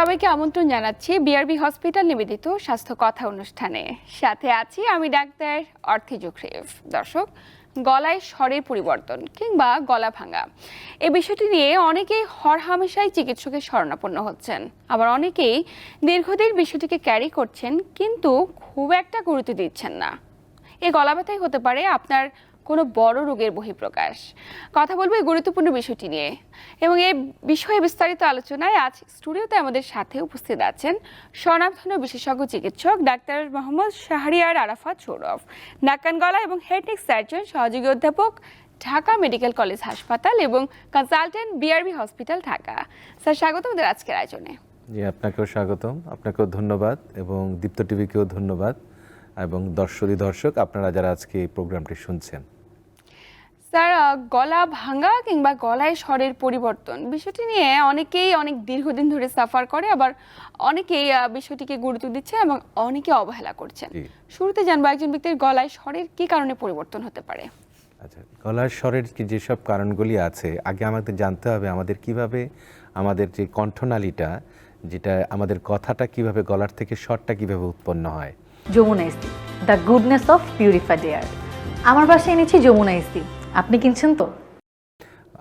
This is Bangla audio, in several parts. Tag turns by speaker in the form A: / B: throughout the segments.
A: সবাইকে আমন্ত্রণ জানাচ্ছি বিআরবি হসপিটাল নিবেদিত স্বাস্থ্য কথা অনুষ্ঠানে। সাথে আছি আমি ডাক্তার অর্থি জুখরিফ দর্শক, গলায় স্বরের পরিবর্তন কিংবা গলা ভাঙা, এ বিষয়টি নিয়ে অনেকেই হরহামেশাই চিকিৎসকের শরণাপন্ন হচ্ছেন। আবার অনেকেই দীর্ঘদিন বিষয়টিকে ক্যারি করছেন, কিন্তু খুব একটা গুরুত্ব দিচ্ছেন না। এই গলা ব্যথাই হতে পারে আপনার কোনো বড় রোগের বহিঃপ্রকাশ। কথা বলব এই গুরুত্বপূর্ণ বিষয়টি নিয়ে। এবং এই বিষয়ে বিস্তারিত আলোচনায় আজ স্টুডিওতে আমাদের সাথে উপস্থিত আছেন স্বনামধন্য বিশেষজ্ঞ চিকিৎসক ডাক্তার মোহাম্মদ শাহরিয়ার আরাফাত সৌরভ নাকান গলা এবং হেডনেক সার্জন সহযোগী অধ্যাপক ঢাকা মেডিকেল কলেজ হাসপাতাল এবং consultant BRB hospital Dhaka. Sir, স্বাগত আমাদের আজকের আয়োজনে।
B: জি, আপনাকেও স্বাগতম। আপনাকেও ধন্যবাদ এবং দীপ্ত টিভিকেও ধন্যবাদ। এবং দর্শকী দর্শক আপনারা যারা আজকে এই প্রোগ্রামটি শুনছেন
A: স্যার গলা ভাঙা কিংবা গলায় স্বরের পরিবর্তন। বিষয়টি নিয়ে অনেকেই অনেক দীর্ঘদিন ধরে সাফার করে আবার অনেকেই বিষয়টিকে গুরুত্ব দিচ্ছে এবং অনেকে অবহেলা করছেন। শুরুতে জানব একজন ব্যক্তির গলায় স্বরের কি কারণে পরিবর্তন হতে পারে।
B: আচ্ছা গলার স্বরের কি যেসব কারণগুলি আছে আগে আমাদের জানতে হবে আমাদের কীভাবে আমাদের যে কণ্ঠনালীটা যেটা আমাদের কথাটা কীভাবে গলার থেকে স্বরটা কীভাবে উৎপন্ন হয়।
C: Jamuna is the goodness of purified air. আমার বাসায় এনেছি যমুনা ইস্তি আপনি কিনছেন তো?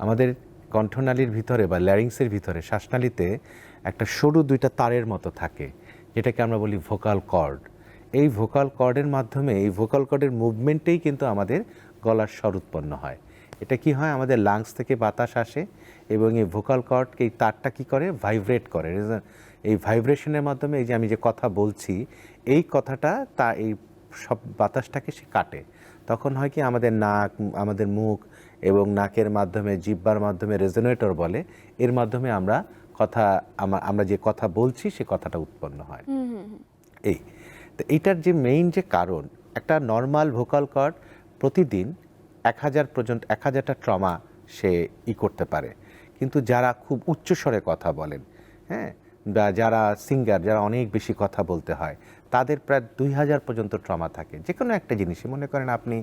B: আমাদের কণ্ঠনালীর ভিতরে বা ল্যারিংসের ভিতরে শ্বাসনালীতে একটা সরু দুইটা তারের মতো থাকে, যেটাকে আমরা বলি ভোকাল কর্ড। এই ভোকাল কর্ডের মাধ্যমে, এই ভোকাল কর্ডের মুভমেন্টেই কিন্তু আমাদের গলার স্বর উৎপন্ন হয়। এটা কি হয়? আমাদের লাংস থেকে বাতাস আসে এবং এই ভোকাল কর্ডকে এই তারটা কি করে? ভাইব্রেট করে। এই ভাইব্রেশনের মাধ্যমে এই যে আমি যে কথা বলছি, এই কথাটা তা, এই সব বাতাসটাকে সে কাটে। তখন হয় কি আমাদের নাক আমাদের মুখ এবং নাকের মাধ্যমে জিব্বার মাধ্যমে রেজোনেটর বলে। এর মাধ্যমে আমরা কথা আমরা যে কথা বলছি সে কথাটা উৎপন্ন হয়। এই। তো এইটার যে মেইন যে কারণ একটা নর্মাল ভোকাল কর্ড প্রতিদিন এক হাজার পর্যন্ত এক হাজারটা ট্রমা সে ই করতে পারে। কিন্তু যারা খুব উচ্চস্বরে কথা বলেন হ্যাঁ যারা সিঙ্গার যারা অনেক বেশি কথা বলতে হয় তাদের প্রায় দুই হাজার পর্যন্ত ট্রমা থাকে। যে কোনো একটা জিনিসই। মনে করেন আপনি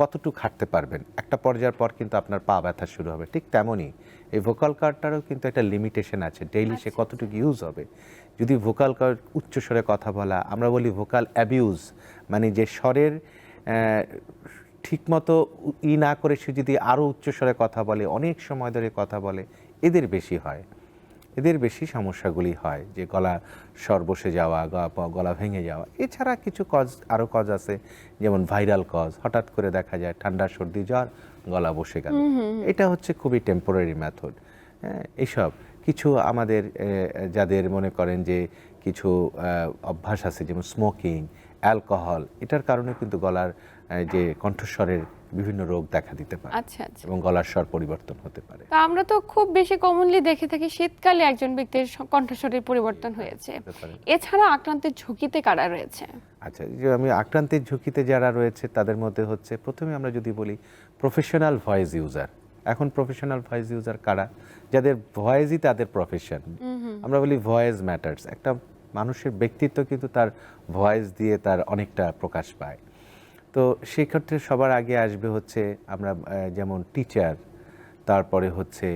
B: কতটুকু হাঁটতে পারবেন একটা পর্যায়ের পর কিন্তু আপনার পা ব্যথা শুরু হবে। ঠিক তেমনই এই ভোকাল কার্ডটারও কিন্তু একটা লিমিটেশন আছে। ডেইলি সে কতটুকু ইউজ হবে। যদি ভোকাল কার্ড উচ্চ স্বরে কথা বলা আমরা বলি ভোকাল অ্যাবিউজ মানে যে স্বরের ঠিকমতো ই না করে সে যদি আরও উচ্চস্বরে কথা বলে অনেক সময় ধরে কথা বলে এদের বেশি হয়। এদের বেশি সমস্যাগুলি হয় যে গলা স্বর বসে যাওয়া গা- গলা ভেঙে যাওয়া। এছাড়া কিছু কজ আরও কজ আছে যেমন ভাইরাল কজ হঠাৎ করে দেখা যায় ঠান্ডা সর্দি জ্বর গলা বসে গেল। এটা হচ্ছে খুবই টেম্পোরারি মেথড হ্যাঁ এইসব কিছু আমাদের যাদের মনে করেন যে কিছু অভ্যাস আছে যেমন স্মোকিং অ্যালকোহল এটার কারণে কিন্তু গলার যে কণ্ঠস্বরের বিভিন্ন রোগ দেখা দিতে পারে
A: আচ্ছা আচ্ছা।
B: এবং গলার স্বর পরিবর্তন হতে পারে।
A: তা আমরা তো খুব বেশি কমনলি দেখে থাকি শীতকালে একজন ব্যক্তির কণ্ঠস্বরের পরিবর্তন হয়েছে। এছাড়া আক্রান্তের ঝুঁকিতে কারা রয়েছে?
B: আচ্ছা যে আমি আক্রান্তের ঝুঁকিতে যারা রয়েছে তাদের মধ্যে হচ্ছে প্রথমে আমরা যদি বলি প্রফেশনাল ভয়েস ইউজার এখন প্রফেশনাল ভয়েস ইউজার কারা? যাদের ভয়েসই তাদের প্রফেশন আমরা বলি ভয়েস ম্যাটার্স একটা মানুষের ব্যক্তিত্ব কিন্তু তার ভয়েস দিয়ে তার অনেকটা প্রকাশ পায়। তো সেক্ষেত্রে সবার আগে আসবে হচ্ছে আমরা যেমন টিচার তারপরে হচ্ছে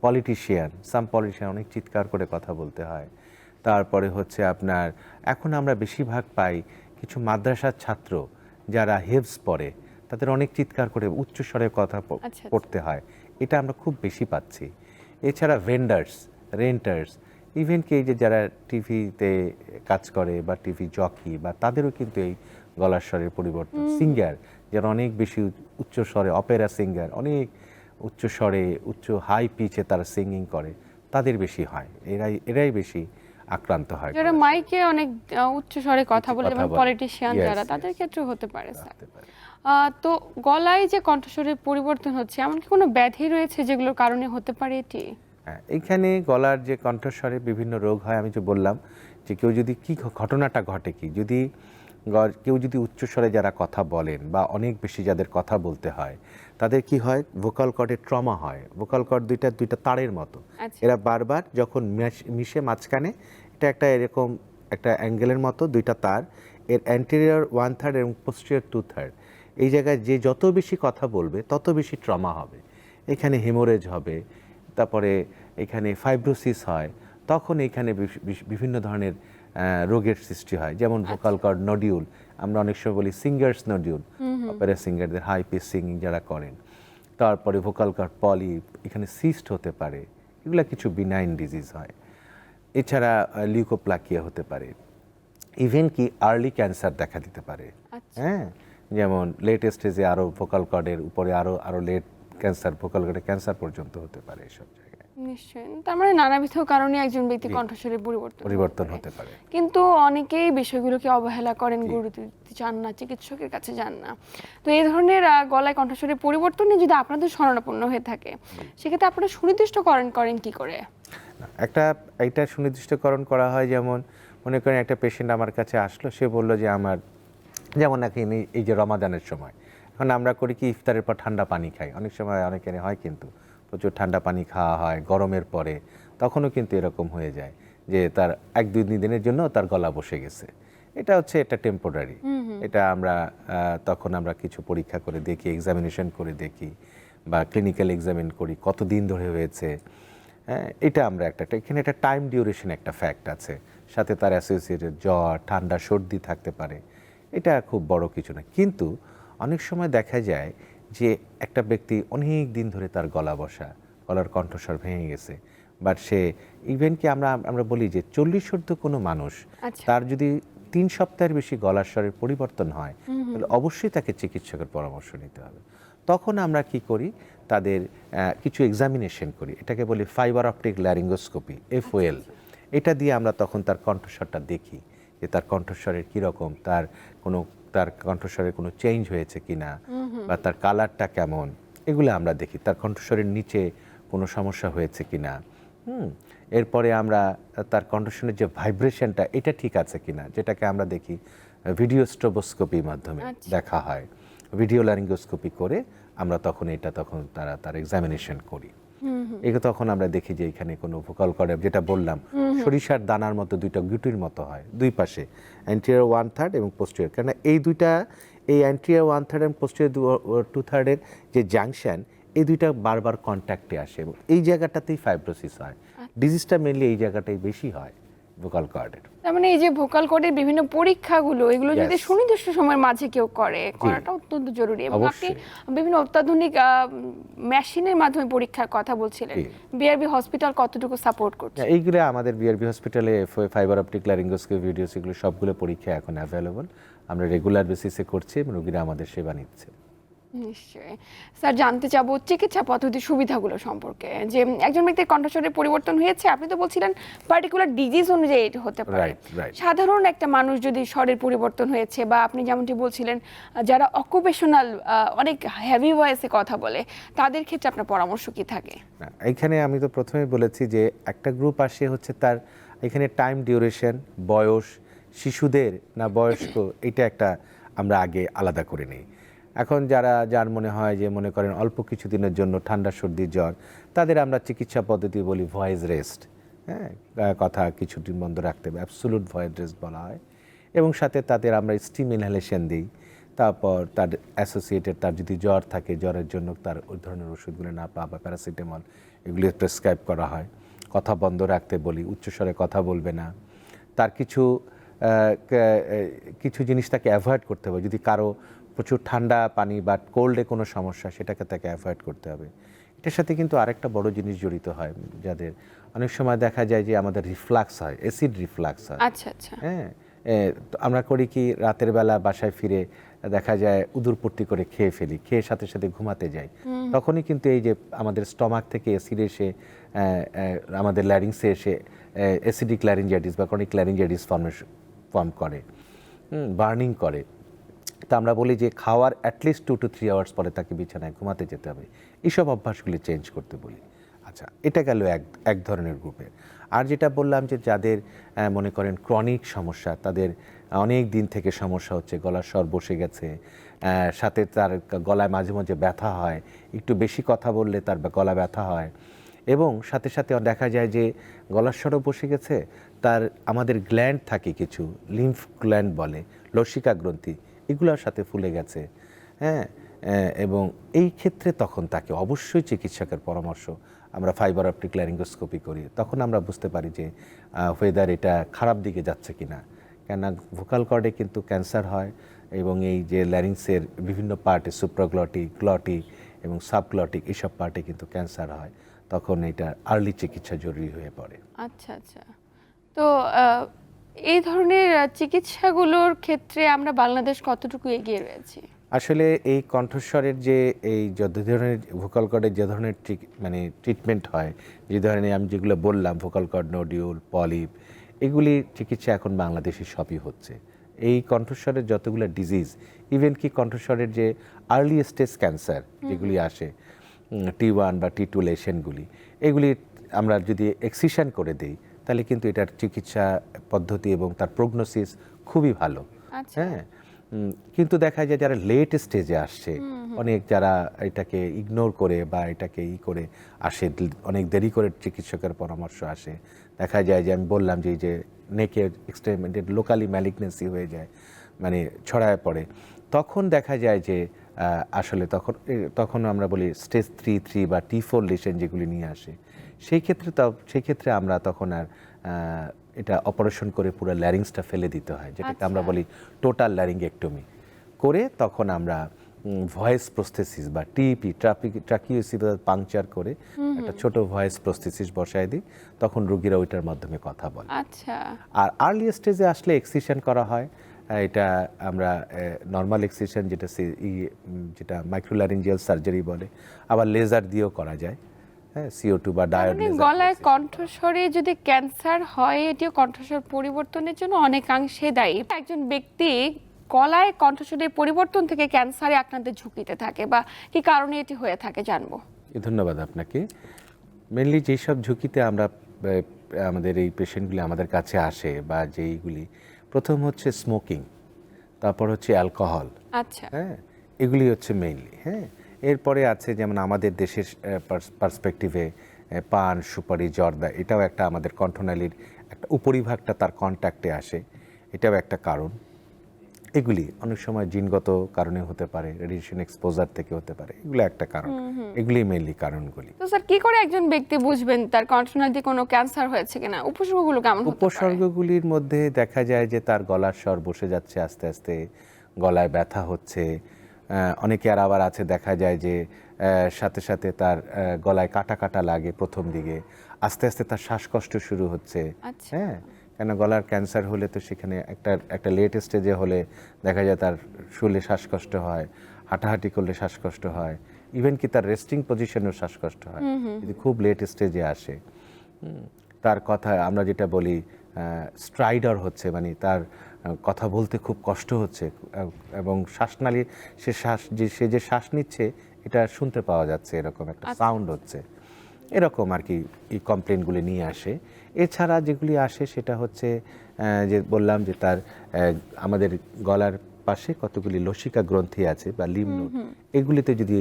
B: পলিটিশিয়ান সাম পলিটিশিয়ান অনেক চিৎকার করে কথা বলতে হয়। তারপরে হচ্ছে আপনার এখন আমরা বেশিরভাগ পাই কিছু মাদ্রাসার ছাত্র যারা হেভস পড়ে তাদের অনেক চিৎকার করে উচ্চ স্বরে কথা
A: আচ্ছা, আচ্ছা।
B: পড়তে হয়। এটা আমরা খুব বেশি পাচ্ছি। এছাড়া ভেন্ডার্স রেন্টার্স ইভেন কি এই যে যারা টিভিতে কাজ করে বা টিভি জকি বা তাদেরও কিন্তু এই গলার স্বরের পরিবর্তন সিঙ্গার যারা অনেক বেশি উচ্চ স্বরে অপেরা সিঙ্গার অনেক উচ্চ স্বরে উচ্চ হাই পিচে তারা সিঙ্গিং করে তাদের বেশি হয়। এরাই এরাই বেশি আক্রান্ত হয়
A: যারা মাইকে অনেক উচ্চ স্বরে কথা বলে। যেমন পলিটিশিয়ান যারা তাদের ক্ষেত্রেও হতে পারে স্যার তো গলায় যে কণ্ঠস্বরের পরিবর্তন হচ্ছে এমন কি কোনো ব্যাধি রয়েছে যেগুলোর কারণে হতে পারে এটি?
B: হ্যাঁ এইখানে গলার যে কণ্ঠস্বরে বিভিন্ন রোগ হয় আমি যে বললাম যে কেউ যদি কি ঘটনাটা ঘটে কি যদি কেউ যদি উচ্চস্বরে যারা কথা বলেন বা অনেক বেশি যাদের কথা বলতে হয় তাদের কি হয়? ভোকাল কর্ডে ট্রমা হয়। ভোকাল কর্ড দুইটা দুইটা তারের মতো।
A: আচ্ছা।
B: এরা বারবার যখন মিশে মাঝখানে এটা একটা এরকম একটা অ্যাঙ্গেলের মতো দুইটা তার এর অ্যান্টেরিয়র ওয়ান থার্ড এবং পোস্টেরিয়র টু থার্ড এই জায়গায় যে যত বেশি কথা বলবে তত বেশি ট্রমা হবে। এখানে হেমোরেজ হবে তারপরে এখানে ফাইব্রোসিস হয় তখন বিশ- বিভিন্ন ধরনের রোগের সৃষ্টি হয়। যেমন ভোকাল কর্ড নডিউল আমরা অনেক সময় বলি সিঙ্গার্স নডিউল অপেরা সিঙ্গারদের হাই পিচ সিঙ্গিং যারা করেন। তারপরে ভোকাল কর্ড পলিপ এখানে সিস্ট হতে পারে। এগুলো কিছু বিনাইন ডিজিজ হয়। এছাড়া লিউকোপ্লাকিয়া হতে পারে। ইভেন কি আর্লি ক্যান্সার দেখা দিতে পারে।
A: আচ্ছা।
B: হ্যাঁ? যেমন লেট স্টেজে আরও ভোকাল কর্ডের উপরে আরও আরও লেট ক্যান্সার ভোকাল কর্ডে ক্যান্সার পর্যন্ত হতে পারে এসব
A: নিশ্চয়ই। তার মানে নানাবিধ কারণে একজন ব্যক্তি কণ্ঠস্বরের পরিবর্তন
B: পরিবর্তন হতে পারে।
A: কিন্তু অনেকেই বিষয়গুলোকে অবহেলা করেন গুরুত্ব দিতে চান না চিকিৎসকের কাছে যান না। তো এই ধরনের গলায় কণ্ঠস্বরের পরিবর্তনে যদি আপনাদের শরণাপন্ন হয়ে থাকে সেক্ষেত্রে আপনারা সুনির্দিষ্ট করেন কি করে?
B: একটা এইটা সুনির্দিষ্টকরণ করা হয় যেমন মনে করেন একটা পেশেন্ট আমার কাছে আসলো সে বলল যে আমার যেমন নাকি এই যে রমাদানের সময়। এখন আমরা করি কি ইফতারের পর ঠান্ডা পানি খাই। অনেক সময় অনেকের হয় কিন্তু। প্রচুর ঠান্ডা পানি খাওয়া হয় গরমের পরে তখনও কিন্তু এরকম হয়ে যায় যে তার এক দুই তিন দিনের জন্য তার গলা বসে গেছে। এটা হচ্ছে এটা টেম্পোরারি এটা আমরা তখন আমরা কিছু পরীক্ষা করে দেখি এক্সামিনেশন করে দেখি বা ক্লিনিক্যাল এক্সামিন করি কতদিন ধরে হয়েছে। হ্যাঁ এটা আমরা একটা একটা- এখানে একটা টাইম ডিউরেশন একটা ফ্যাক্ট আছে। সাথে তার অ্যাসোসিয়েটেড জ্বর ঠান্ডা সর্দি থাকতে পারে। এটা খুব বড় কিছু না। কিন্তু অনেক সময় দেখা যায় যে একটা ব্যক্তি অনেক দিন ধরে তার গলা বসা গলার কণ্ঠস্বর ভেঙে গেছে। বাট সে ইভেন কি আমরা আমরা বলি যে চল্লিশ ঊর্ধ্ব কোনো মানুষ
A: আচ্ছা।
B: তার যদি তিন সপ্তাহের বেশি গলার স্বরের পরিবর্তন হয় তাহলে অবশ্যই তাকে চিকিৎসকের পরামর্শ নিতে হবে। তখন আমরা কি করি তাদের কিছু এক্সামিনেশন করি। এটাকে বলি ফাইবার অপটিক ল্যারিঙ্গোস্কোপি এফওএল এটা দিয়ে আমরা তখন তার কণ্ঠস্বরটা দেখি যে তার কণ্ঠস্বরের কীরকম তার কোনো তার কণ্ঠস্বরের কোনো চেঞ্জ হয়েছে কিনা বা তার কালারটা কেমন এগুলো আমরা দেখি। তার কণ্ঠস্বরের নিচে কোনো সমস্যা হয়েছে কিনা হুম এরপরে আমরা তার কণ্ঠস্বরের যে ভাইব্রেশনটা এটা ঠিক আছে কিনা যেটাকে আমরা দেখি ভিডিও স্ট্রোবোস্কোপির মাধ্যমে
A: আচ্ছা।
B: দেখা হয়। ভিডিও ল্যারিঙ্গোস্কোপি করে আমরা তখন এটা তখন তারা তার এক্সামিনেশন করি। এগুলো তখন আমরা দেখি যে এখানে কোনো ভোকাল করে যেটা বললাম সরিষার দানার মতো দুইটা গুটির মতো হয় দুই পাশে অ্যান্টিয়ার ওয়ান থার্ড এবং পোস্টিয়ার কেন এই দুইটা এই অ্যান্টিয়ার ওয়ান থার্ড এবং পোস্টিয়ার টু থার্ডের যে জাংশন এই দুইটা বারবার কন্ট্যাক্টে আসে এবং এই জায়গাটাতেই ফাইব্রোসিস হয়। ডিজিজটা মেনলি এই জায়গাটাই বেশি হয়। ভোকাল কর্ডের
A: তার মানে এই যে ভোকাল কর্ডের বিভিন্ন পরীক্ষাগুলো এগুলো যদি. সুনির্দিষ্ট সময়ের মাঝে কেউ করে করাটা অত্যন্ত জরুরি এবং আপনি বিভিন্ন অত্যাধুনিক মেশিনের মাধ্যমে পরীক্ষার কথা বলছিলেন। বিআরবি হসপিটাল কতটুকু সাপোর্ট করছে?
B: এইগুলো আমাদের বিআরবি হসপিটালে ফাইবার অপটিক ল্যারিঙ্গোস্কোপি ভিডিওস এগুলো সবগুলো পরীক্ষা এখন অ্যাভেলেবল আমরা রেগুলার বেসিসে করছি এবং রোগীরা আমাদের সেবা নিচ্ছে।
A: নিশ্চয়ই। স্যার জানতে চাবো চিকিৎসা পদ্ধতির সুবিধাগুলো সম্পর্কে। যে একজন ব্যক্তির কণ্ঠস্বরের পরিবর্তন হয়েছে আপনি তো বলছিলেন পার্টিকুলার ডিজিজ অনুযায়ী এটা হতে পারে. সাধারণ একটা মানুষ যদি স্বরের পরিবর্তন হয়েছে বা আপনি যেমনটি বলছিলেন যারা অকুপেশনাল অনেক হেভি ভয়েসে কথা বলে তাদের ক্ষেত্রে আপনার পরামর্শ কি থাকে?
B: না, এইখানে আমি তো প্রথমে বলেছি যে একটা গ্রুপ আসে হচ্ছে তার এখানে টাইম ডিউরেশন বয়স শিশুদের না বয়স্ক এটা একটা আমরা আগে আলাদা করে নিই। এখন যারা, যার মনে হয় যে মনে করেন অল্প কিছু দিনের জন্য ঠান্ডা সর্দি জ্বর, তাদের আমরা চিকিৎসা পদ্ধতি বলি ভয়েস রেস্ট। হ্যাঁ কথা কিছুদিন বন্ধ রাখতে হবে অ্যাবসোলুট ভয়েস রেস্ট বলা হয়। এবং সাথে তাদের আমরা স্টিম ইনহেলেশন দিই। তারপর তার অ্যাসোসিয়েটেড তার যদি জ্বর থাকে, জ্বরের জন্য তার ওই ধরনের ওষুধগুলো না পাওয়া বা প্যারাসিটামল এগুলি প্রেসক্রাইব করা হয়। কথা বন্ধ রাখতে বলি, উচ্চস্বরে কথা বলবে না। তার কিছু কিছু জিনিস তাকে অ্যাভয়েড করতে হবে। যদি কারও প্রচুর ঠান্ডা পানি বা কোল্ডে কোনো সমস্যা সেটাকে তাকে অ্যাভয়েড করতে হবে। এটার সাথে কিন্তু আরেকটা বড় জিনিস জড়িত হয় যাদের। অনেক সময় দেখা যায় যে আমাদের রিফ্লাক্স হয় অ্যাসিড রিফ্লাক্স হয়।
A: আচ্ছা আচ্ছা।
B: হ্যাঁ আমরা করি কি রাতের বেলা বাসায় ফিরে দেখা যায় উদুরপট্টি করে খেয়ে ফেলি খেয়ে সাথে সাথে ঘুমাতে যাই। তখনই কিন্তু এই যে আমাদের স্টমাক থেকে অ্যাসিড এসে আমাদের ল্যারিংসে এসে অ্যাসিডিক ল্যারিঞ্জাইটিস বা ক্রনিক ল্যারিঞ্জাইটিস ফর্মেশন ফর্ম করে। বার্নিং করে। তা আমরা বলি যে খাওয়ার at least two two three hours পরে তাকে বিছানায় ঘুমাতে যেতে হবে। এইসব অভ্যাসগুলি চেঞ্জ করতে বলি। আচ্ছা এটা গেল এক এক ধরনের গ্রুপের আর যেটা বললাম যে যাদের মনে করেন ক্রনিক সমস্যা, তাদের অনেক দিন থেকে সমস্যা হচ্ছে, গলার স্বর বসে গেছে সাথে তার গলায় মাঝে মাঝে ব্যথা হয়, একটু বেশি কথা বললে তার গলা ব্যথা হয়। এবং সাথে সাথে দেখা যায় যে গলার স্বরও বসে গেছে, তার আমাদের গ্ল্যান্ড থাকে কিছু লিম্ফ গ্ল্যান্ড বলে লসিকা গ্রন্থি এগুলোর সাথে ফুলে গেছে। হ্যাঁ এবং এই ক্ষেত্রে তখন তাকে অবশ্যই চিকিৎসকের পরামর্শ আমরা ফাইবার অপটিক ল্যারিঙ্গোস্কোপি করি। তখন আমরা বুঝতে পারি যে ওয়েদার এটা খারাপ দিকে যাচ্ছে কিনা। কেননা ভোকাল কর্ডে কিন্তু ক্যান্সার হয় এবং এই যে ল্যারিংসের বিভিন্ন পার্টে সুপ্রাগ্লটিক গ্লটিক এবং সাবগ্লটিক এসব পার্টে কিন্তু ক্যান্সার হয়। তখন এটা আর্লি চিকিৎসা জরুরি হয়ে পড়ে।
A: আচ্ছা আচ্ছা। তো এই ধরনের চিকিৎসাগুলোর ক্ষেত্রে আমরা বাংলাদেশ কতটুকু এগিয়ে রয়েছি?
B: আসলে এই কণ্ঠস্বরের যে এই যত ধরনের ভোকাল কর্ডের যে ধরনের মানে ট্রিটমেন্ট হয় যে ধরনের আমি যেগুলো বললাম ভোকাল কর্ড নোডিউল পলিপ এগুলি চিকিৎসা এখন বাংলাদেশে সবই হচ্ছে। এই কণ্ঠস্বরের যতগুলো ডিজিজ ইভেন কি কণ্ঠস্বরের যে আর্লি স্টেজ ক্যান্সার যেগুলি আসে টি ওয়ান বা টি টু লেশনগুলি এগুলি আমরা যদি এক্সিশন করে দিই তাহলে কিন্তু এটার চিকিৎসা পদ্ধতি এবং তার প্রগনোসিস খুবই ভালো।
A: আচ্ছা।
B: হ্যাঁ? কিন্তু দেখা যায় যারা লেট স্টেজে আসছে অনেক যারা এটাকে ইগনোর করে বা এটাকে ই করে আসে অনেক দেরি করে চিকিৎসকের পরামর্শ আসে। দেখা যায় যে আমি বললাম যে এই যে নেকে এক্সটেরিমেন্টেড লোকালি ম্যালিগনেন্সি হয়ে যায় মানে ছড়ায় পড়ে তখন দেখা যায় যে আসলে তখন তখন আমরা বলি স্টেজ থ্রি থ্রি বা টি ফোর লেশন যেগুলি নিয়ে আসে। সেই ক্ষেত্রে তো সেই ক্ষেত্রে আমরা তখন আর এটা অপারেশন করে পুরো ল্যারিংসটা ফেলে দিতে হয় যেটাকে আমরা
A: আচ্ছা।
B: বলি টোটাল ল্যারিঙ্গেক্টমি করে তখন আমরা ভয়েস প্রস্থেসিস বা টিপি ট্রাফিক ট্রাকিওসি পাংচার করে একটা ছোট ভয়েস প্রস্থেসিস বসায় দিই তখন রুগীরা ওইটার মাধ্যমে কথা বলে।
A: আচ্ছা।
B: আর আর্লি স্টেজে আসলে এক্সিশন করা হয় এটা আমরা নর্মাল এক্সিশন যেটা যেটা মাইক্রোল্যারিঞ্জিয়াল সার্জারি বলে আবার লেজার দিয়েও করা যায়। হ্যাঁ সিও টু বা ডায়োড
A: মানে গলায় কণ্ঠস্বরে যদি ক্যান্সার হয় এটিও কণ্ঠস্বর পরিবর্তনের জন্য অনেকাংশে দায়ী। একজন ব্যক্তি গলায় কণ্ঠস্বরের পরিবর্তন থেকে ক্যান্সারে আক্রান্তের ঝুঁকিতে থাকে বা কি কারণে এটি হয়ে থাকে জানব।
B: ধন্যবাদ আপনাকে। মেনলি যেসব ঝুঁকিতে আমরা আমাদের এই পেশেন্টগুলি আমাদের কাছে আসে বা যেইগুলি প্রথম হচ্ছে স্মোকিং তারপর হচ্ছে অ্যালকোহল
A: আচ্ছা।
B: হ্যাঁ এগুলি হচ্ছে মেইনলি হ্যাঁ। এরপরে আছে যেমন আমাদের দেশের পার্সপেক্টিভে পান সুপারি জর্দা এটাও একটা আমাদের কণ্ঠনালীর একটা উপরিভাগটা তার কন্ট্যাক্টে আসে। এটাও একটা কারণ। এগুলি অনেক সময় জিনগত কারণে হতে পারে রেডিয়েশন এক্সপোজার থেকে হতে পারে এগুলো একটা কারণ। এগুলি মেইনলি কারণগুলি।
A: তো স্যার কি করে একজন ব্যক্তি বুঝবেন তার কণ্ঠনালীতে কোনো ক্যান্সার হয়েছে কিনা? উপসর্গগুলো কেমন
B: উপসর্গগুলির মধ্যে দেখা যায় যে তার গলার স্বর বসে যাচ্ছে আস্তে আস্তে গলায় ব্যথা হচ্ছে আহ, আর আবার আছে দেখা যায় যে সাথে সাথে তার গলায় কাটা কাটা লাগে প্রথম দিকে। আস্তে আস্তে তার শ্বাসকষ্ট শুরু হচ্ছে।
A: আচ্ছা।
B: হ্যাঁ কেন গলার ক্যান্সার হলে তো সেখানে একটা একটা লেট স্টেজে হলে দেখা যায় তার শুলে শ্বাসকষ্ট হয় হাঁটাহাঁটি করলে শ্বাসকষ্ট হয়। ইভেন কি তার রেস্টিং পজিশনেও শ্বাসকষ্ট হয়। যদি খুব লেট স্টেজে আসে। তার কথা আমরা যেটা বলি স্ট্রাইডার হচ্ছে মানে তার কথা বলতে খুব কষ্ট হচ্ছে এবং শ্বাসনালী সে শ্বাস যে সে যে শ্বাস নিচ্ছে এটা শুনতে পাওয়া যাচ্ছে এরকম একটা সাউন্ড হচ্ছে। এরকম আর কি এই কমপ্লেনগুলি নিয়ে আসে। এছাড়া যেগুলি আসে সেটা হচ্ছে যে বললাম যে তার আমাদের গলার পাশে কতগুলি লসিকা গ্রন্থি আছে বা লিমনোড এগুলিতে যদি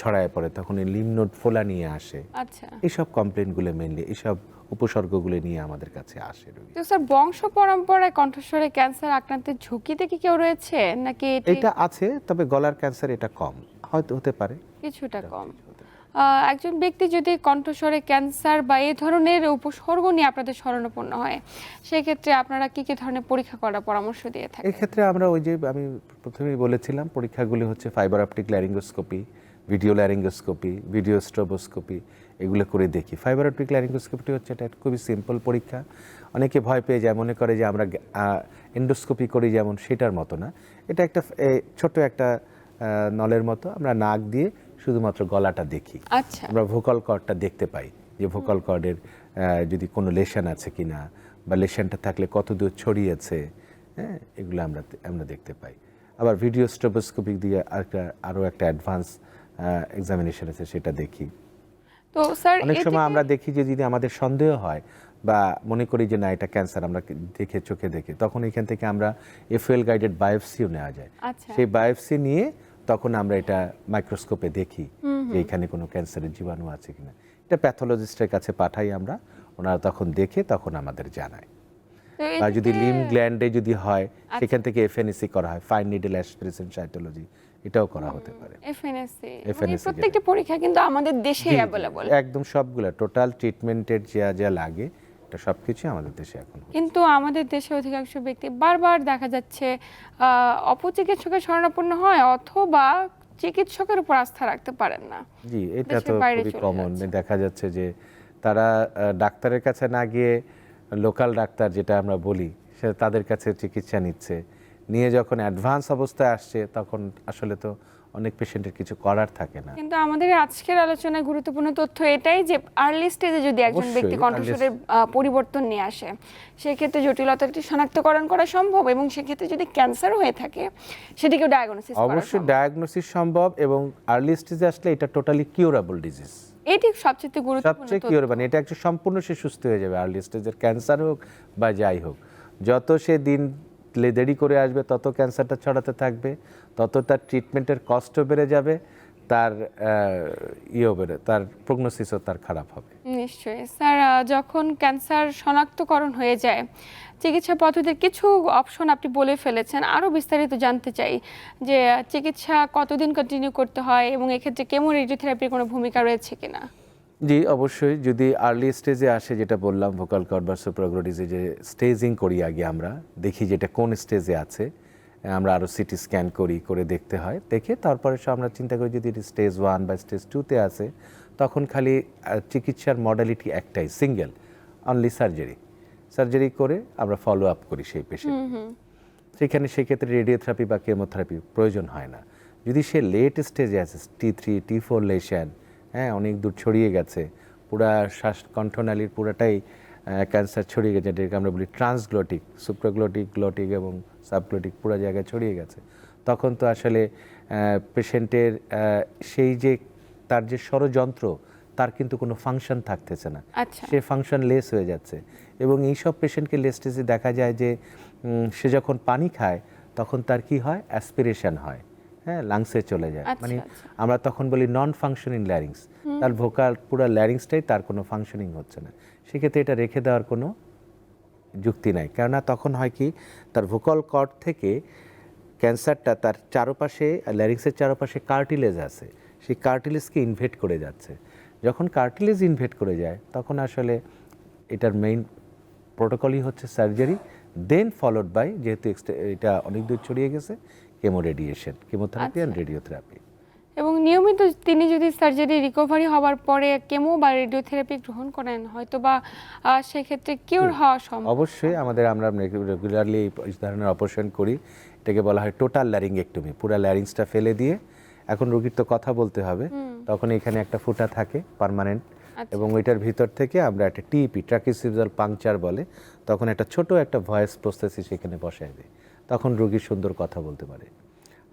B: ছড়ায় পড়ে তখন এই লিমনোড ফোলা নিয়ে আসে।
A: আচ্ছা।
B: এইসব কমপ্লেনগুলো মেনলি এইসব উপসর্গগুলো নিয়ে আমাদের কাছে আসে রোগী।
A: তো স্যার বংশ পরম্পরায় কণ্ঠস্বরে ক্যান্সার আক্রান্তের ঝুঁকিতে কি কেউ রয়েছে? নাকি এটি
B: আছে তবে গলার ক্যান্সার এটা কম। হয়তো হতে পারে।
A: কিছুটা কম। একজন ব্যক্তি যদি কণ্ঠস্বরে ক্যান্সার বা এই ধরনের উপসর্গ নিয়ে আপনাদের শরণাপন্ন হয় সেক্ষেত্রে আপনারা কি কি ধরনের পরীক্ষা করার পরামর্শ দিয়ে থাকেন?
B: এক্ষেত্রে আমরা ওই যে আমি প্রথমেই বলেছিলাম পরীক্ষাগুলি হচ্ছে fibre optic laryngoscopy video laryngoscopy video stroboscopy এগুলো করে দেখি। ফাইবার অপটিক ল্যারিঙ্গোস্কোপি হচ্ছে এটা খুবই সিম্পল পরীক্ষা। অনেকে ভয় পেয়ে যায় মনে করে যে আমরা এন্ডোস্কোপি করি যেমন সেটার মতো না। এটা একটা ছোট একটা নলের মতো। আমরা নাক দিয়ে শুধুমাত্র গলাটা দেখি।
A: আচ্ছা।
B: আমরা ভোকাল কর্ডটা দেখতে পাই যে ভোকাল কর্ডের যদি কোনো লেশন আছে কিনা বা লেশনটা থাকলে কত দূর ছড়িয়েছে হ্যাঁ এগুলো আমরা আমরা দেখতে পাই। আবার ভিডিও স্ট্রোবোস্কোপিক দিয়ে আরেকটা আরও একটা অ্যাডভান্স এক্সামিনেশন আছে সেটা দেখি।
A: তো স্যার
B: অনেক সময় আমরা দেখি যে যদি আমাদের সন্দেহ হয় বা মনে করি যে না এটা ক্যান্সার আমরা দেখে চোখে দেখে তখন এখান থেকে আমরা এফএল গাইডেড বায়োপসিও নেওয়া যায়।
A: আচ্ছা।
B: সেই বায়োপসি নিয়ে তখন আমরা এটা মাইক্রোস্কোপে দেখি যে এখানে কোনো ক্যান্সারের জীবাণু আছে কিনা। এটা প্যাথোলজিস্টের কাছে পাঠাই আমরা ওনারা তখন দেখে তখন আমাদের জানায়। বা যদি লিম গ্ল্যান্ডে যদি হয় সেখান থেকে এফএনএসি করা হয় ফাইন নিডল অ্যাসপিরেশন সাইটোলজি এটাও করা হতে পারে।
A: এফএনএসসি
B: FNSC
A: প্রত্যেকটা পরীক্ষা কিন্তু আমাদের দেশে অ্যাভেলেবল
B: একদম সবগুলো টোটাল ট্রিটমেন্টের যা যা লাগে এটা সবকিছু আমাদের দেশে এখন
A: কিন্তু আমাদের দেশে অধিকাংশ ব্যক্তি বারবার দেখা যাচ্ছে অপচিকিৎসকের শরণাপন্ন হয় অথবা চিকিৎসকের উপর আস্থা রাখতে পারেন না।
B: জি এটা তো খুবই কমন দেখা যাচ্ছে যে তারা ডাক্তারের কাছে না গিয়ে লোকাল ডাক্তার যেটা আমরা বলি সে তাদের কাছে চিকিৎসা নিচ্ছে। নিয়ে যখন অ্যাডভান্স অবস্থায় আসছে তখন আসলে তো অনেক পেশেন্টের কিছু করার থাকে না
A: কিন্তু আমাদের আজকের আলোচনায় গুরুত্বপূর্ণ তথ্য এটাই যে আর্লি স্টেজে যদি একজন ব্যক্তি কণ্ঠস্বরের পরিবর্তন নিয়ে আসে সেক্ষেত্রে জটিলতাটি শনাক্তকরণ করা সম্ভব এবং সেক্ষেত্রে যদি ক্যান্সার হয়ে থাকে সেটিকেও ডায়াগনোসিস
B: অবশ্যই। ডায়াগনোসিস সম্ভব এবং আর্লি স্টেজে আসলে এটা টোটালি কিউরেবল ডিজিজ
A: এটি সবচেয়ে গুরুত্বপূর্ণ
B: সবচেয়ে। কিওর মানে এটা একটু সম্পূর্ণ সে সুস্থ হয়ে যাবে আর্লি স্টেজের ক্যান্সার হোক বা যাই হোক যত সে দিন দেরি করে আসবে, তত ক্যান্সারটা ছড়াতে থাকবে তত তার ট্রিটমেন্টের কষ্টও বেড়ে যাবে, তার ইয়েও বেড়ে, তার প্রগনোসিসও তার খারাপ হবে।
A: নিশ্চয়ই। স্যার যখন ক্যান্সার শনাক্তকরণ হয়ে যায়, চিকিৎসা পদ্ধতির কিছু অপশন আপনি বলে ফেলেছেন, আরও বিস্তারিত জানতে চাই যে চিকিৎসা কতদিন কন্টিনিউ করতে হয় এবং এক্ষেত্রে কেমো রেডিওথেরাপির কোনো ভূমিকা রয়েছে কিনা?
B: জি অবশ্যই। যদি আর্লি স্টেজে আসে যেটা বললাম ভোকাল কর্ড বা সুপ্রাগ্লোডিসে যে স্টেজিং করি আগে আমরা দেখি যেটা কোন স্টেজে আছে আমরা আরও সিটি স্ক্যান করি করে দেখতে হয় দেখে তারপরে সব আমরা চিন্তা করি যদি স্টেজ ওয়ান বা স্টেজ টুতে আছে তখন খালি চিকিৎসার মডালিটি একটাই সিঙ্গেল অনলি সার্জারি সার্জারি করে আমরা ফলো আপ করি সেই পেশেন্ট সেখানে সেক্ষেত্রে রেডিওথেরাপি বা কেমোথেরাপি প্রয়োজন হয় না। যদি সে লেট স্টেজে আছে T three T four lesion হ্যাঁ অনেক দূর ছড়িয়ে গেছে। পুরা শ্বাস কণ্ঠনালীর পুরাটাই ক্যান্সার ছড়িয়ে গেছে যেটাকে আমরা বলি ট্রান্সগ্লোটিক সুপ্রাগ্লোটিক গ্লোটিক এবং সাবগ্লোটিক পুরো জায়গায় ছড়িয়ে গেছে। তখন তো আসলে পেশেন্টের সেই যে তার যে ষড়যন্ত্র তার কিন্তু কোনো ফাংশন থাকতেছে না।
A: আচ্ছা।
B: সে ফাংশন লেস হয়ে যাচ্ছে। এবং এই সব পেশেন্টকে লেস্টেজে দেখা যায় যে সে যখন পানি খায় তখন তার কি হয়? অ্যাসপিরেশন হয়। হ্যাঁ লাংসে চলে যায়।
A: আচ্ছা,
B: মানে
A: আচ্ছা।
B: আমরা তখন বলি নন ফাংশনিং ল্যারিংস তার ভোকাল পুরো ল্যারিংসটাই তার কোনো ফাংশনিং হচ্ছে না। সেক্ষেত্রে এটা রেখে দেওয়ার কোনো যুক্তি নাই। কেননা তখন হয় কি তার ভোকাল কর্ড থেকে ক্যান্সারটা তার চারপাশে ল্যারিংসের চারপাশে কার্টিলেজ আছে। সেই কার্টিলেজকে ইনভেট করে যাচ্ছে। যখন কার্টিলেজ ইনভেট করে যায় তখন আসলে এটার মেইন প্রোটোকলই হচ্ছে সার্জারি দেন ফলোড বাই যেহেতু এটা অনেক দূর ছড়িয়ে গেছে chemo radiation chemotherapy and radiotherapy.
A: এবং নিয়মিত তিনি যদি সার্জারি রিকভারি হওয়ার পরে কেমো বা রেডিওথেরাপি গ্রহণ করেন হয়তো বা সেক্ষেত্রে কিউর হওয়া সম্ভব?
B: অবশ্যই আমাদের আমরা রেগুলারলি এই ধরনের অপারেশন করি। এটাকে বলা হয় টোটাল ল্যারিংয়েক্টমি পুরো ল্যারিংসটা ফেলে দিয়ে এখন রোগীর তো কথা বলতে হবে। তখন এখানে একটা ফুটা থাকে পার্মানেন্ট
A: আচ্ছা।
B: এবং ওইটার ভিতর থেকে আমরা একটা টিপি ট্রাকিসিজাল পাংচার বলে তখন একটা ছোট একটা ভয়েস প্রসেসই সেখানে বসায় দিই তখন রোগী সুন্দর কথা বলতে পারে।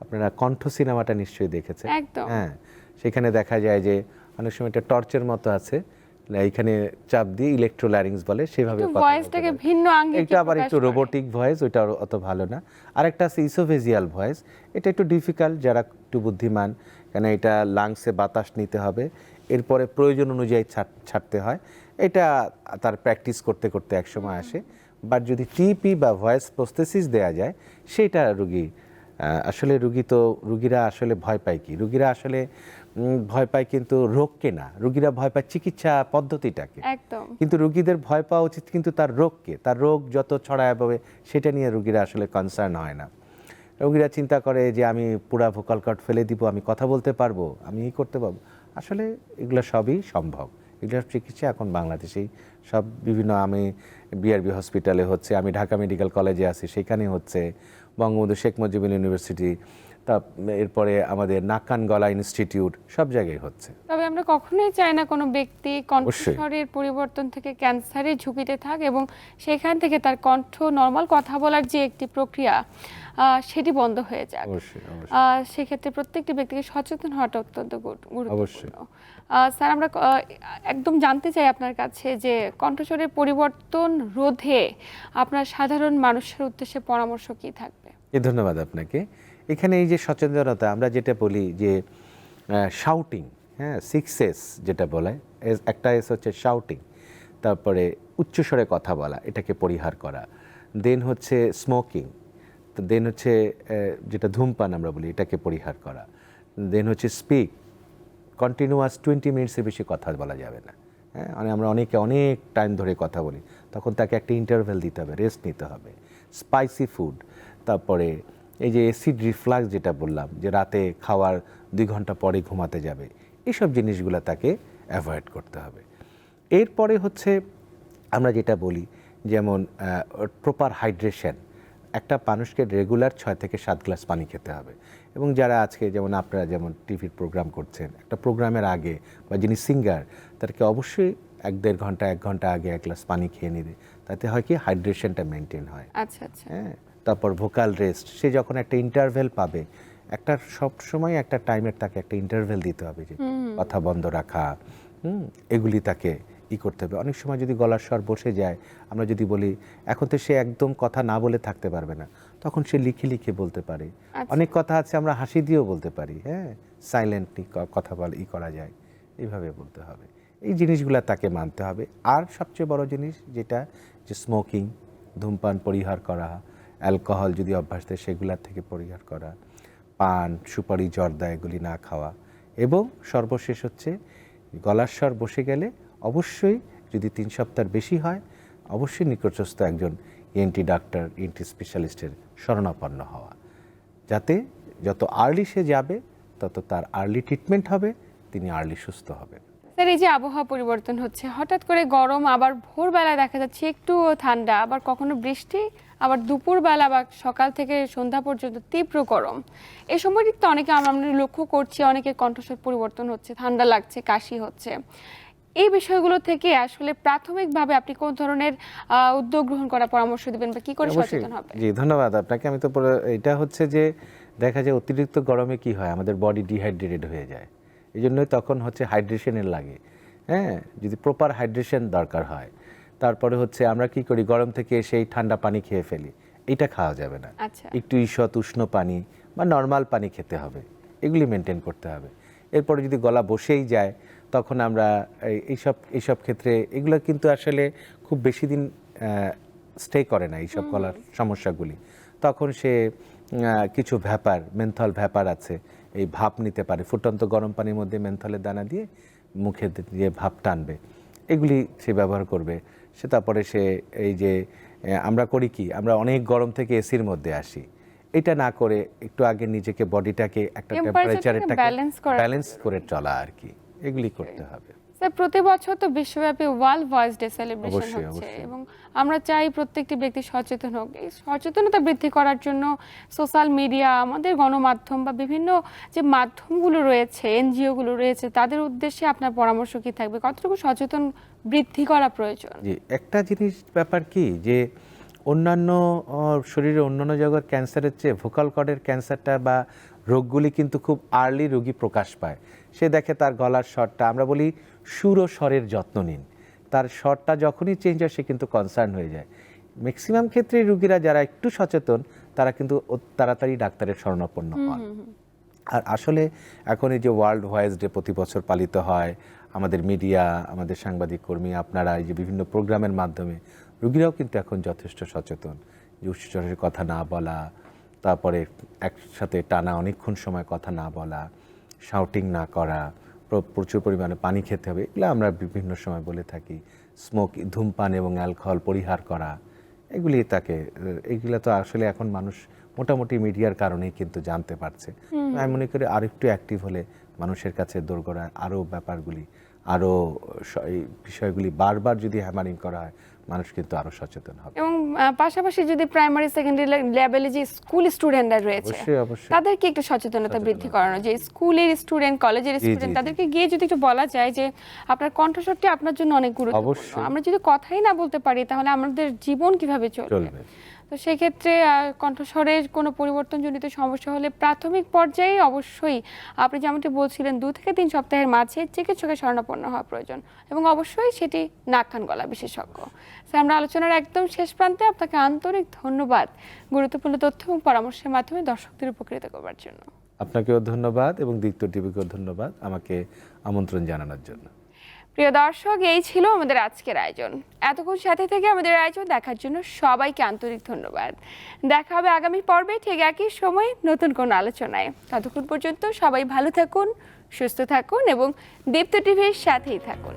B: আপনারা কণ্ঠ সিনেমাটা নিশ্চয়ই দেখেছেন। হ্যাঁ সেখানে দেখা যায় যে অনেক সময় একটা টর্চের মতো আছে এইখানে চাপ দিয়ে ইলেকট্রোল্যারিংস বলে সেভাবে
A: ভয়েসটাকে ভিন্ন আঙ্গিকে
B: এটা আবার একটু রোবোটিক ভয়েস ওইটা অত ভালো না। আরেকটা আছে ইসোভেজিয়াল ভয়েস এটা একটু ডিফিকাল্ট যারা একটু বুদ্ধিমান কেন এটা লাংসে বাতাস নিতে হবে এরপরে প্রয়োজন অনুযায়ী ছাড়- ছাড়তে হয়। এটা তার প্র্যাকটিস করতে করতে একসময় আসে। বাট যদি টিপি বা ভয়েস প্রস্থেসিস দেয়া যায় সেটা রুগী আসলে রুগী তো রুগীরা আসলে ভয় পায় কি? রুগীরা আসলে ভয় পায় কিন্তু রোগকে না। রুগীরা ভয় পায় চিকিৎসা পদ্ধতিটাকে।
A: একদম।
B: কিন্তু রুগীদের ভয় পাওয়া উচিত কিন্তু তার রোগকে। তার রোগ যত ছড়ায় পাবে সেটা নিয়ে রুগীরা আসলে কনসার্ন হয় না। রুগীরা চিন্তা করে যে আমি পুরা ভোকাল কর্ড ফেলে দিব আমি কথা বলতে পারব আমি এই করতে পারব। আসলে এগুলো সবই সম্ভব। এগুলোর চিকিৎসা এখন বাংলাদেশেই সব বিভিন্ন আমি বিআরবি হসপিটালে হচ্ছে আমি ঢাকা মেডিকেল কলেজে আছি সেখানে হচ্ছে বঙ্গবন্ধু শেখ মুজিবুল ইউনিভার্সিটি তা এরপরে আমাদের নাকান গলা ইনস্টিটিউট সব জায়গায় হচ্ছে।
A: তবে আমরা কখনোই চাই না কোনো ব্যক্তি কণ্ঠস্বরের পরিবর্তন থেকে ক্যান্সারের ঝুঁকিতে থাক এবং সেখান থেকে তার কণ্ঠ নর্মাল কথা বলার যে একটি প্রক্রিয়া সেটি বন্ধ হয়ে যাক। সেক্ষেত্রে প্রত্যেকটি ব্যক্তিকে সচেতন হওয়াটা অত্যন্ত। গুরুত্বপূর্ণ। স্যার আমরা একদম জানতে চাই আপনার কাছে যে কণ্ঠস্বরের পরিবর্তন রোধে আপনার সাধারণ মানুষের উদ্দেশ্যে পরামর্শ কি থাকবে?
B: ধন্যবাদ আপনাকে। এখানে এই যে সচেতনতা, আমরা যেটা বলি যে শাউটিং হ্যাঁ সিক্স এস যেটা বলে একটা এস হচ্ছে শাউটিং তারপরে উচ্চস্বরে কথা বলা, এটাকে পরিহার করা দেন হচ্ছে স্মোকিং দেন হচ্ছে যেটা ধূমপান আমরা বলি, এটাকে পরিহার করা দেন হচ্ছে স্পিক কন্টিনিউয়াস টোয়েন্টি মিনিটসের বেশি কথা বলা যাবে না হ্যাঁ মানে আমরা অনেকে অনেক টাইম ধরে কথা বলি, তখন তাকে একটা ইন্টারভেল দিতে হবে রেস্ট নিতে হবে স্পাইসি ফুড তারপরে এই যে অ্যাসিড রিফ্লাক্স যেটা বললাম যে রাতে খাওয়ার দুই ঘণ্টা পরে ঘুমাতে যাবে এইসব জিনিসগুলো তাকে অ্যাভয়েড করতে হবে। এরপরে হচ্ছে আমরা যেটা বলি যেমন প্রপার হাইড্রেশন একটা মানুষকে রেগুলার ছয় থেকে সাত গ্লাস পানি খেতে হবে। এবং যারা আজকে যেমন আপনারা যেমন টিভির প্রোগ্রাম করছেন একটা প্রোগ্রামের আগে বা যিনি সিঙ্গার তাদেরকে অবশ্যই এক দেড় ঘণ্টা এক ঘণ্টা আগে এক গ্লাস পানি খেয়ে নিবে। তাতে হয় কি হাইড্রেশনটা মেনটেন হয়।
A: আচ্ছা আচ্ছা।
B: হ্যাঁ। তারপর ভোকাল রেস্ট সে যখন একটা ইন্টারভেল পাবে একটা সব সময় একটা টাইমের তাকে একটা ইন্টারভেল দিতে হবে যে কথা বন্ধ রাখা হুম এগুলি তাকে ই করতে হবে। অনেক সময় যদি গলার স্বর বসে যায় আমরা যদি বলি এখন তো সে একদম কথা না বলে থাকতে পারবে না তখন সে লিখে লিখে বলতে পারে।
A: আচ্ছা।
B: অনেক কথা আছে আমরা হাসি দিয়েও বলতে পারি হ্যাঁ সাইলেন্টলি কথা বল ই করা যায় এইভাবে বলতে হবে। এই জিনিসগুলো তাকে মানতে হবে। আর সবচেয়ে বড় জিনিস যেটা যে স্মোকিং ধূমপান পরিহার করা অ্যালকোহল যদি অভ্যাস থাকে সেগুলোর থেকে পরিহার করা, পান, সুপারি, জর্দা, এগুলি না খাওয়া এবং সর্বশেষ হচ্ছে গলার স্বর বসে গেলে অবশ্যই যদি তিন সপ্তাহের বেশি হয়, অবশ্যই নিকটস্থ একজন ইএনটি ডাক্তার ইএনটি স্পেশালিস্টের শরণাপন্ন হওয়া। যাতে যত আর্লি সে যাবে, তত তার আর্লি ট্রিটমেন্ট হবে, তিনি আর্লি সুস্থ হবেন।
A: স্যার এই যে আবহাওয়া পরিবর্তন হচ্ছে, হঠাৎ করে গরম, আবার ভোরবেলায় দেখা যাচ্ছে একটু ঠান্ডা, আবার কখনো বৃষ্টি? আবার দুপুরবেলা বা সকাল থেকে সন্ধ্যা পর্যন্ত তীব্র গরম। এ সময়টি তো অনেকে আমরা লক্ষ্য করছি অনেকের কণ্ঠস্বর পরিবর্তন হচ্ছে ঠান্ডা লাগছে কাশি হচ্ছে। এই বিষয়গুলো থেকে আসলে প্রাথমিকভাবে আপনি কোন ধরনের উদ্যোগ গ্রহণ করার পরামর্শ দিবেন বা কি করে সচেতন হবে
B: জি ধন্যবাদ আপনাকে। আমি তো এটা হচ্ছে যে দেখা যায় অতিরিক্ত গরমে কি হয়? আমাদের বডি ডিহাইড্রেটেড হয়ে যায়। এই জন্যই তখন হচ্ছে হাইড্রেশনের লাগে। হ্যাঁ যদি প্রপার হাইড্রেশন দরকার হয়। তারপরে হচ্ছে আমরা কি করি? গরম থেকে সেই ঠান্ডা পানি খেয়ে ফেলি। এটা খাওয়া যাবে না।
A: আচ্ছা।
B: একটু ঈষৎ উষ্ণ পানি বা নর্মাল পানি খেতে হবে। এগুলি মেনটেন করতে হবে। এরপরে যদি গলা বসেই যায় তখন আমরা এইসব এইসব ক্ষেত্রে এগুলো কিন্তু আসলে খুব বেশি দিন স্টে করে না এইসব গলার সমস্যাগুলি। তখন সে কিছু ভ্যাপার মেন্থল ভ্যাপার আছে। এই ভাপ নিতে পারে। ফুটন্ত গরম পানির মধ্যে মেন্থলের দানা দিয়ে মুখে দিয়ে ভাপ টানবে। এগুলি সে ব্যবহার করবে। সে তারপরে সে এই যে আমরা করি কি? আমরা অনেক গরম থেকে এসির মধ্যে আসি। এটা না করে একটু আগে নিজেকে বডিটাকে একটা টেম্পারেচারটাকে ব্যালেন্স করে চলা আর কি। এগুলি করতে হবে।
A: স্যার প্রতি বছর তো বিশ্বব্যাপী ওয়ার্ল্ড ভয়েস ডে সেলিব্রেশন হচ্ছে এবং আমরা চাই প্রত্যেকটি ব্যক্তি সচেতন হোক। এই সচেতনতা বৃদ্ধি করার জন্য সোশ্যাল মিডিয়া আমাদের গণমাধ্যম বা বিভিন্ন যে মাধ্যমগুলো রয়েছে এনজিওগুলো রয়েছে তাদের উদ্দেশ্যে আপনার পরামর্শ কি থাকবে? কতটুকু সচেতন বৃদ্ধি করা প্রয়োজন?
B: জি একটা জিনিস ব্যাপার কি যে অন্যান্য আহ, শরীরের অন্যান্য জায়গার ক্যান্সারের চেয়ে ভোকাল কর্ডের ক্যান্সারটা বা রোগগুলি কিন্তু খুব আর্লি রোগী প্রকাশ পায়। সে দেখে তার গলার স্বরটা আমরা বলি সুর ও স্বরের যত্ন নিন। তার স্বরটা যখনই চেঞ্জ হয় সে কিন্তু কনসার্ন হয়ে যায়। ম্যাক্সিমাম ক্ষেত্রে রুগীরা যারা একটু সচেতন তারা কিন্তু তাড়াতাড়ি ডাক্তারের শরণাপন্ন হন। আর আসলে এখন এই যে ওয়ার্ল্ড ভয়েস ডে প্রতি বছর পালিত হয় আমাদের মিডিয়া আমাদের সাংবাদিক কর্মী আপনারা এই যে বিভিন্ন প্রোগ্রামের মাধ্যমে রুগীরাও কিন্তু এখন যথেষ্ট সচেতন। যে উচ্চস্বরের কথা না বলা তারপরে একসাথে টানা অনেকক্ষণ সময় কথা না বলা শাউটিং না করা প্রচুর পরিমাণে পানি খেতে হবে এগুলো আমরা বিভিন্ন সময় বলে থাকি। স্মোক ধূমপান এবং অ্যালকোহল পরিহার করা এগুলি তাকে এগুলো তো আসলে এখন মানুষ মোটামুটি মিডিয়ার কারণেই কিন্তু জানতে পারছে। আমি মনে করি আর একটু অ্যাক্টিভ হলে মানুষের কাছে দোরগোড়ায় আরও ব্যাপারগুলি আরও এই বিষয়গুলি বারবার যদি হ্যামারিং করা হয় মানুষ কিন্তু আরও সচেতন হবে।
A: এবং পাশাপাশি যদি প্রাইমারি সেকেন্ডারি লেভেলে যে স্কুল স্টুডেন্টরা রয়েছে তাদেরকে একটু সচেতনতা বৃদ্ধি করানো যে স্কুলের স্টুডেন্ট কলেজের স্টুডেন্ট তাদেরকে গিয়ে যদি একটু বলা যায় যে আপনার কণ্ঠস্বরটি আপনার জন্য অনেক গুরুত্বপূর্ণ। আমরা যদি কথাই না বলতে পারি তাহলে আমাদের জীবন কীভাবে
B: চলবে?
A: তো সেক্ষেত্রে আহ, কণ্ঠস্বরের কোনো পরিবর্তনজনিত সমস্যা হলে প্রাথমিক পর্যায়ে অবশ্যই আপনি যেমনটি বলছিলেন দু থেকে তিন সপ্তাহের মাঝে চিকিৎসকের শরণাপন্ন হওয়া প্রয়োজন এবং অবশ্যই সেটি নাক কান গলা বিশেষজ্ঞ। স্যার আমরা আলোচনার একদম শেষ প্রান্তে আপনাকে আন্তরিক ধন্যবাদ। গুরুত্বপূর্ণ তথ্য এবং পরামর্শের মাধ্যমে দর্শকদের উপকৃত করবার জন্য।
B: আপনাকেও ধন্যবাদ এবং দিক্ত টিভিকেও ধন্যবাদ আমাকে আমন্ত্রণ জানানোর জন্য।
A: প্রিয় দর্শক এই ছিল আমাদের আজকের আয়োজন। এতক্ষণ সাথে থেকে আমাদের আয়োজন দেখার জন্য সবাইকে আন্তরিক ধন্যবাদ। দেখা হবে আগামী পর্বে ঠিক একই সময় নতুন কোনো আলোচনায়। ততক্ষণ পর্যন্ত সবাই ভালো থাকুন সুস্থ থাকুন এবং দীপ্ত টিভির সাথেই থাকুন।